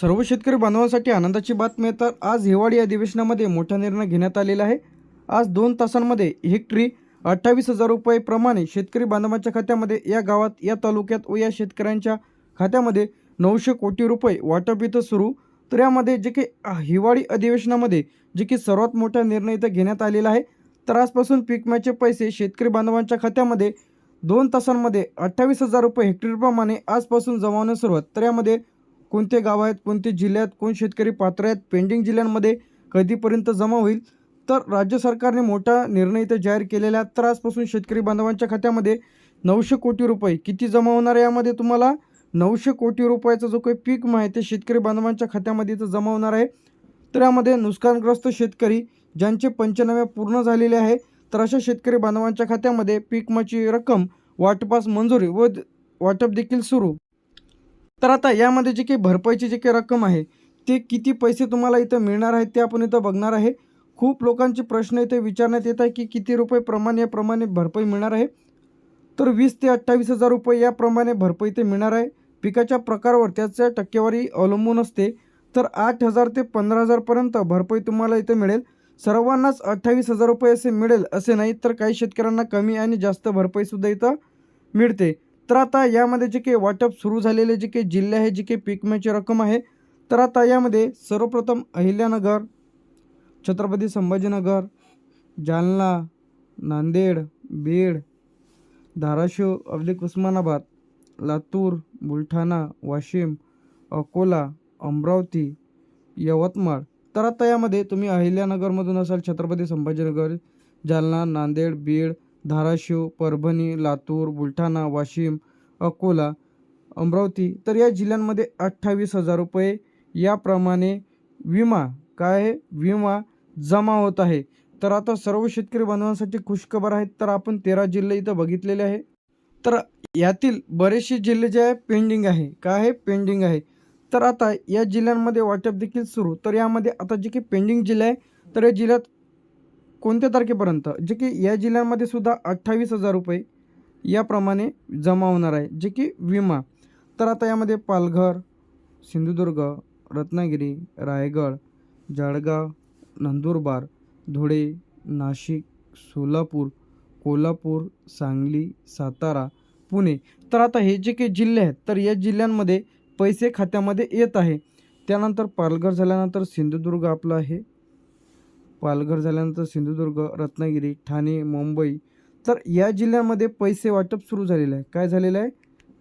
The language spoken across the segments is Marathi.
सर्व शेतकरी बांधवांसाठी आनंदाची बातमी आहे तर आज हिवाळी अधिवेशनामध्ये मोठा निर्णय घेण्यात आलेला आहे. आज दोन तासांमध्ये हेक्टरी अठ्ठावीस हजार रुपयेप्रमाणे शेतकरी बांधवांच्या खात्यामध्ये या गावात या तालुक्यात व या शेतकऱ्यांच्या खात्यामध्ये नऊशे कोटी रुपये वाटप इथं सुरू. तर यामध्ये जे की हिवाळी अधिवेशनामध्ये जे की सर्वात मोठा निर्णय इथं घेण्यात आलेला आहे. तर आजपासून पीकम्याचे पैसे शेतकरी बांधवांच्या खात्यामध्ये दोन तासांमध्ये अठ्ठावीस हजार रुपये हेक्टरप्रमाणे आजपासून जमावण्यास सुरुवात. तर यामध्ये कोणते गाव आहेत कोणते जिल्ह्यात कोण शेतकरी पात्र आहेत पेंडिंग जिल्ह्यांमध्ये कधीपर्यंत जमा होईल? तर राज्य सरकारने मोठा निर्णय इथं जाहीर केलेला आहे. तर आजपासून शेतकरी बांधवांच्या खात्यामध्ये नऊशे कोटी रुपये. किती जमा होणार आहे यामध्ये तुम्हाला नऊशे कोटी रुपयाचा जो काही पीक माहिती आहे ते शेतकरी बांधवांच्या खात्यामध्ये इथं जमा होणार आहे. तर यामध्ये नुकसानग्रस्त शेतकरी ज्यांचे पंचनामे पूर्ण झालेले आहे तर अशा शेतकरी बांधवांच्या खात्यामध्ये पीकमाची रक्कम वाटपास मंजुरी व द- वाटप देखील सुरू. तर आता यामध्ये जे काही भरपाईची जी काही रक्कम आहे ते किती पैसे तुम्हाला इथं मिळणार आहेत ते आपण इथं बघणार आहे. खूप लोकांचे प्रश्न इथे विचारण्यात येत आहे की किती रुपये प्रमाण याप्रमाणे भरपाई मिळणार आहे. तर वीस ते अठ्ठावीस हजार रुपये याप्रमाणे भरपाई ते मिळणार आहे. पिकाच्या प्रकारावर त्याच्या टक्केवारी अवलंबून असते. तर आठ हजार ते पंधरा हजारपर्यंत भरपाई तुम्हाला इथे मिळेल. सर्वांनाच अठ्ठावीस हजार रुपये असे मिळेल असे नाही तर काही शेतकऱ्यांना कमी आणि जास्त भरपाईसुद्धा इथं मिळते. तर आता यामध्ये जे काही वाटप सुरू झालेले जे काही जिल्हे आहे जी काही पीक विम्याची रक्कम आहे तर आता यामध्ये सर्वप्रथम अहिल्यानगर छत्रपती संभाजीनगर जालना नांदेड बीड धाराशिव अवलिक उस्मानाबाद लातूर बुलढाणा वाशिम अकोला अमरावती यवतमाळ. तर आता यामध्ये तुम्ही अहिल्यानगरमधून असाल छत्रपती संभाजीनगर जालना नांदेड बीड धाराशिव परभणी लातूर बुलढाणा वाशिम अकोला अमरावती तर या जिल्ह्यांमध्ये अठ्ठावीस हजार रुपये याप्रमाणे विमा काय आहे? विमा जमा होत आहे. तर आता सर्व शेतकरी बांधवांसाठी खुशखबर आहेत तर आपण तेरा जिल्हे इथं बघितलेले आहे तर यातील बरेचसे जिल्हे जे आहे पेंडिंग आहे. काय आहे? पेंडिंग आहे. तर आता या जिल्ह्यांमध्ये वाटप देखील सुरू. तर यामध्ये आता जे काही पेंडिंग जिल्हे आहे तर या जिल्ह्यात कोणत्या तारखेपर्यंत? जे की या जिल्ह्यांमध्ये सुद्धा अठ्ठावीस हजार रुपये याप्रमाणे जमा होणार आहे. जे की विमा. तर आता यामध्ये पालघर सिंधुदुर्ग रत्नागिरी रायगड जळगाव नंदुरबार धुळे नाशिक सोलापूर कोल्हापूर सांगली सातारा पुणे. तर आता हे जे काही जिल्हे आहेत तर या जिल्ह्यांमध्ये पैसे खात्यामध्ये येत आहे. त्यानंतर पालघर झाल्यानंतर सिंधुदुर्ग आपलं आहे. पालघर झाल्यानंतर सिंधुदुर्ग रत्नागिरी ठाणे मुंबई. तर या जिल्ह्यामध्ये पैसे वाटप सुरू झालेलं आहे. काय झालेलं आहे?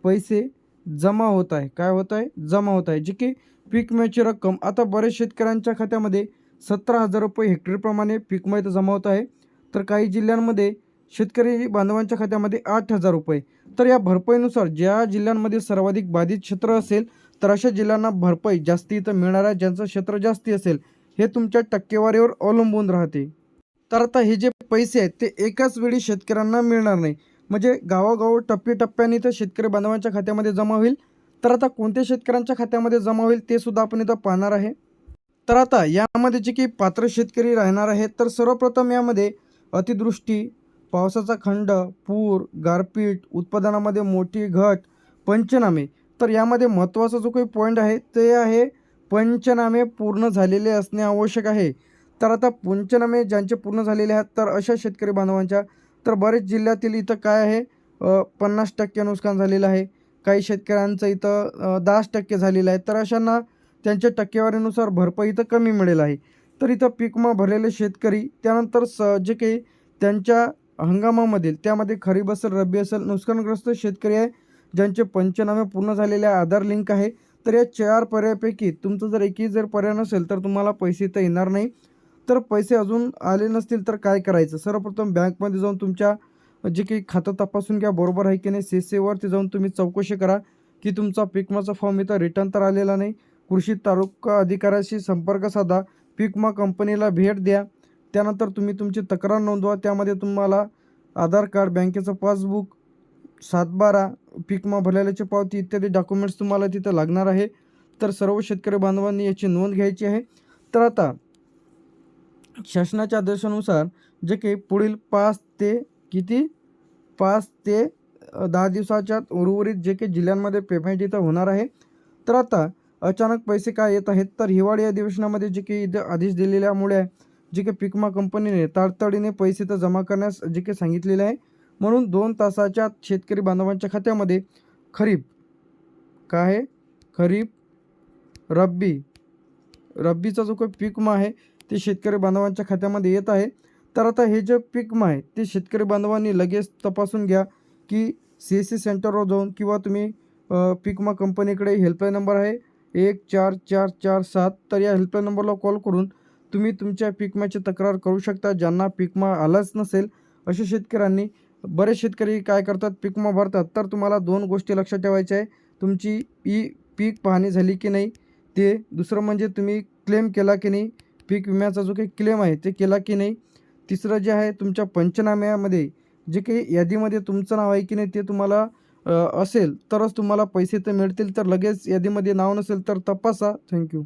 पैसे जमा होत आहे. काय होत आहे? जमा होत आहे. जे की पीक विम्याची रक्कम. आता बऱ्याच शेतकऱ्यांच्या खात्यामध्ये सतरा हजार रुपये हेक्टरप्रमाणे पीक विमा इथं जमा होत आहे. तर काही जिल्ह्यांमध्ये शेतकरी बांधवांच्या खात्यामध्ये आठ हजार रुपये. तर या भरपाईनुसार ज्या जिल्ह्यांमध्ये सर्वाधिक बाधित क्षेत्र असेल तर अशा जिल्ह्यांना भरपाई जास्ती इथं मिळणार आहे. ज्यांचं क्षेत्र जास्ती असेल हे तुमच्या टक्केवारीवर अवलंबून राहते. तर आता हे जे पैसे आहेत ते एकाच वेळी शेतकऱ्यांना मिळणार नाही. म्हणजे गावागाव टप्प्याटप्प्याने तर शेतकरी बांधवांच्या खात्यामध्ये जमा होईल. तर आता कोणत्या शेतकऱ्यांच्या खात्यामध्ये जमा होईल ते सुद्धा आपण इथं पाहणार आहे. तर आता यामध्ये जे काही पात्र शेतकरी राहणार आहेत तर सर्वप्रथम यामध्ये अतिदृष्टी पावसाचा खंड पूर गारपीट उत्पादनामध्ये मोठी घट पंचनामे. तर यामध्ये महत्त्वाचा जो काही पॉईंट आहे ते आहे पंचनामे पूर्ण झालेले असणे आवश्यक आहे. तर आता पंचनामे ज्यांचे पूर्ण झालेले आहेत तर अशा शेतकरी बांधवांच्या तर बरेच जिल्ह्यातील इथं काय आहे? पन्नास टक्के नुकसान झालेलं आहे. काही शेतकऱ्यांचं इथं दहाच टक्के झालेलं आहे. तर अशांना त्यांच्या टक्केवारीनुसार भरपाई इथं कमी मिळेल आहे. तर इथं पीकमा भरलेले शेतकरी त्यानंतर स जे काही त्यांच्या हंगामामधील त्यामध्ये खरीप असेल रब्बी असेल नुकसानग्रस्त शेतकरी आहे ज्यांचे पंचनामे पूर्ण झालेले आहे आधार लिंक आहे तर या चार पर्यायापैकी तुमचं जर एकही जर पर्याय नसेल तर तुम्हाला पैसे इथं येणार नाही. तर पैसे अजून आले नसतील तर काय करायचं? सर्वप्रथम बँकमध्ये जाऊन तुमच्या जे काही खातं तपासून घ्या बरोबर आहे की नाही? सी सीवरती जाऊन तुम्ही चौकशी करा की तुमचा पिकमाचा फॉर्म इथं रिटर्न तर आलेला नाही. कृषी तालुका अधिकाऱ्याशी संपर्क साधा पिकमा कंपनीला भेट द्या. त्यानंतर तुम्ही तुमची तक्रार नोंदवा. त्यामध्ये तुम्हाला आधार कार्ड बँकेचं पासबुक सातबारा पीकमा भरलेल्याची पावती इत्यादी डॉक्युमेंट्स तुम्हाला तिथं लागणार आहे. तर सर्व शेतकरी बांधवांनी याची नोंद घ्यायची आहे. तर आता शासनाच्या आदेशानुसार जे काही पुढील पाच ते किती? पाच ते दहा दिवसाच्या उर्वरित जे काही जिल्ह्यांमध्ये पेमेंट इथं होणार आहे. तर आता अचानक पैसे काय येत आहेत? तर हिवाळी अधिवेशनामध्ये जे काही आदेश दिलेल्यामुळे आहे, जे काही पिकमा कंपनीने तातडीने पैसे तर जमा करण्यास जे काही सांगितलेले आहे. म्हणून दोन तासाच्या शेतकरी बांधवांच्या खात्यामध्ये खरीप काय आहे? खरीप रब्बी. रब्बीचा जो काही पिकमा आहे ते शेतकरी बांधवांच्या खात्यामध्ये येत आहे. तर आता हे जे पिकमा आहे ते शेतकरी बांधवांनी लगेच तपासून घ्या की सी एस सी सेंटरवर जाऊन किंवा तुम्ही पीकमा कंपनीकडे हेल्पलाईन नंबर आहे एक चार चार चार सात तर या हेल्पलाईन नंबरला कॉल करून तुम्ही तुमच्या पीक तक्रार करू शकता. ज्यांना पीकमा आलाच नसेल अशा शेतकऱ्यांनी बरेच शेतकरी काय करतात? पीक भरतात. तर तुम्हाला दोन गोष्टी लक्षात ठेवायच्या आहे. तुमची ई पीक पाहणी झाली की नाही ते दुसरं म्हणजे तुम्ही क्लेम केला की नाही पीक विम्याचा जो काही क्लेम आहे ते केला की नाही. तिसरं जे आहे तुमच्या पंचनाम्यामध्ये जे काही यादीमध्ये तुमचं नाव आहे की नाही ते तुम्हाला असेल तरच तुम्हाला पैसे तर मिळतील. तर लगेच यादीमध्ये नाव नसेल तर तपासा. थँक्यू